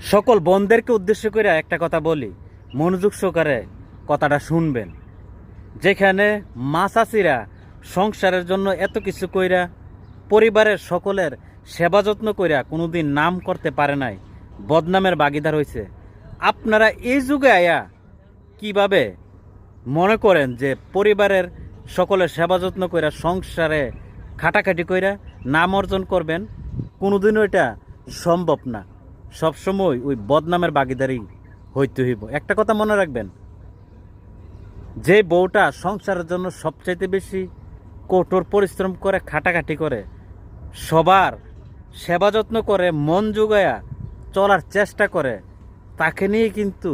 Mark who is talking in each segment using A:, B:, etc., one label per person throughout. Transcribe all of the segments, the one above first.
A: সকল বোনদেরকে উদ্দেশ্য করে একটা কথা বলি, মনোযোগ সহকারে কথাটা শুনবেন। যেখানে মাসাসিরা সংসারের জন্য এত কিছু কইরা, পরিবারের সকলের সেবা যত্ন কইরা কোনোদিন নাম করতে পারে নাই, বদনামের বাগিদার হয়েছে আপনারা এই যুগে আয়া কীভাবে মনে করেন যে পরিবারের সকলের সেবা যত্ন কইরা সংসারে খাটাখাটি কইরা নাম অর্জন করবেন? কোনোদিনও এটা সম্ভব না। সবসময় ওই বদনামের বাগিদারি হইতে হইব। একটা কথা মনে রাখবেন, যে বউটা সংসারের জন্য সবচাইতে বেশি কঠোর পরিশ্রম করে, খাটাখাটি করে, সবার সেবা যত্ন করে, মন যোগায়া চলার চেষ্টা করে, তাকে নিয়ে কিন্তু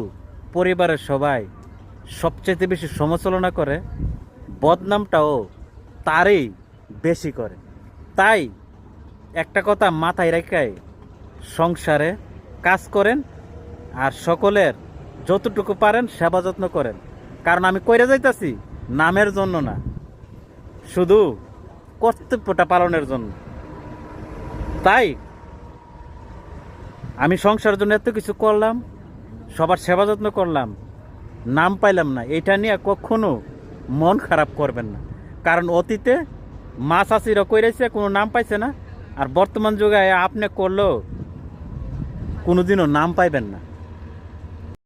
A: পরিবারের সবাই সবচাইতে বেশি সমালোচনা করে, বদনামটাও তারই বেশি করে। তাই একটা কথা মাথায় রেখায় সংসারে কাজ করেন আর সকলের যতটুকু পারেন সেবা যত্ন করেন। কারণ আমি কইরা যাইতাছি, নামের জন্য না, শুধু কর্তব্যটা পালনের জন্য। তাই আমি সংসারের জন্য এত কিছু করলাম, সবার সেবা যত্ন করলাম, নাম পাইলাম না, এটা নিয়ে কখনো মন খারাপ করবেন না। কারণ অতীতে মা চাষিরা কইরেছে কোনো নাম পাইছে না। আর বর্তমান যুগে আপনি করলেও কোনোদিনও নাম পাইবেন না।